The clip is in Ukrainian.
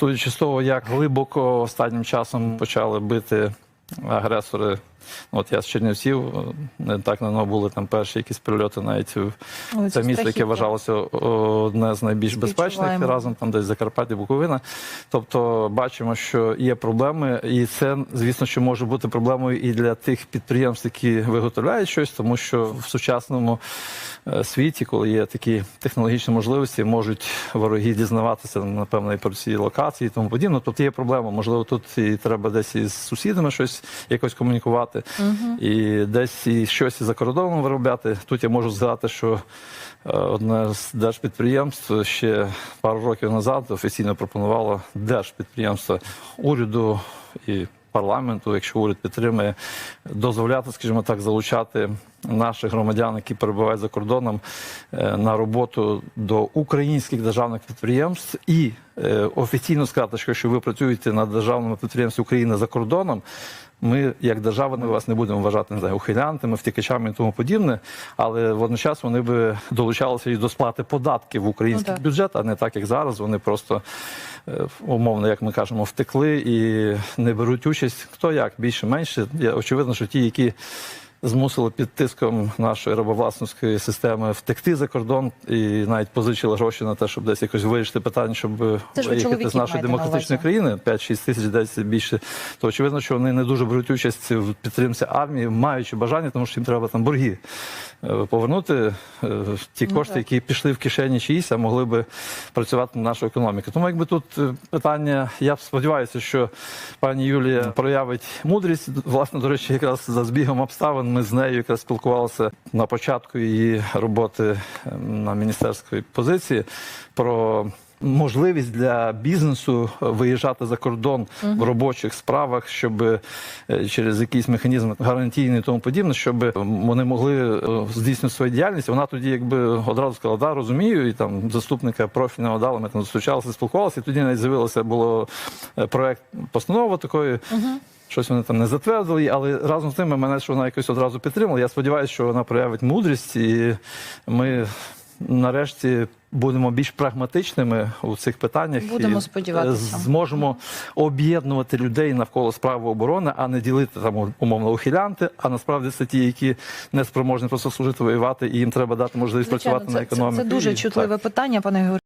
Судячи з того, як глибоко останнім часом почали бити агресори. От я з Чернівців, не так давно були там перші якісь прильоти навіть в це місто, яке вважалося одне з найбільш безпечних разом, там десь Закарпаття, Буковина. Тобто бачимо, що є проблеми, і це, звісно, що може бути проблемою і для тих підприємств, які виготовляють щось, тому що в сучасному е, світі, коли є такі технологічні можливості, можуть вороги дізнаватися, напевно, і про ці локації і тому подібне. Тобто є проблема. Можливо, тут і треба десь із сусідами щось якось комунікувати, і десь і щось і за кордоном виробляти. Тут я можу згадати, що е, одне з держпідприємств ще пару років назад офіційно пропонувало держпідприємство уряду і парламенту, якщо уряд підтримує, дозволяти, скажімо так, залучати наших громадян, які перебувають за кордоном, е, на роботу до українських державних підприємств і е, офіційно сказати, що ви працюєте на державному підприємстві України за кордоном. Ми, як держава, ми вас не будемо вважати не знаю, ухилянтами, втікачами і тому подібне, але водночас вони би долучалися і до сплати податків в український Ну, бюджет, а не так, як зараз. Вони просто е, умовно, як ми кажемо, втекли і не беруть участь. Хто як більше, менше. Очевидно, що ті, які змусили під тиском нашої рабовласницької системи втекти за кордон і навіть позичили гроші на те, щоб десь якось вирішити питання, щоб ви виїхати з нашої демократичної країни 5-6 тисяч десь більше. То очевидно, що вони не дуже беруть участь в підтримці армії, маючи бажання, тому що їм треба там борги е, повернути е, ті Ну, кошти, які пішли в кишені чиїсь, а могли би працювати на нашу економіку. Тому якби тут е, питання, я сподіваюся, що пані Юлія проявить мудрість. Власне, до речі, якраз за збігом обставин ми з нею якраз спілкувалися на початку її роботи е, на міністерській позиції про. Можливість для бізнесу виїжджати за кордон в робочих справах, щоб е, через якийсь механізм гарантійний і тому подібне, щоб вони могли е, здійснити свою діяльність. Вона тоді, якби одразу сказала, да, розумію, і там заступника профільного дала, ми там зустрічалися, спілкувалися. І тоді навіть з'явилося було е, проект постанови такої. Щось вони там не затвердили, але разом з тим мене що вона якось одразу підтримала. Я сподіваюся, що вона проявить мудрість, і ми нарешті будемо більш прагматичними у цих питаннях Будемо і сподіватися. е, зможемо об'єднувати людей навколо справи оборони, а не ділити там умовно ухилянти. А насправді це ті, які не спроможні просто служити воювати, і їм треба дати можливість Звичайно, працювати на це, це, економіку. це дуже чутливе так. питання, пане Георгію.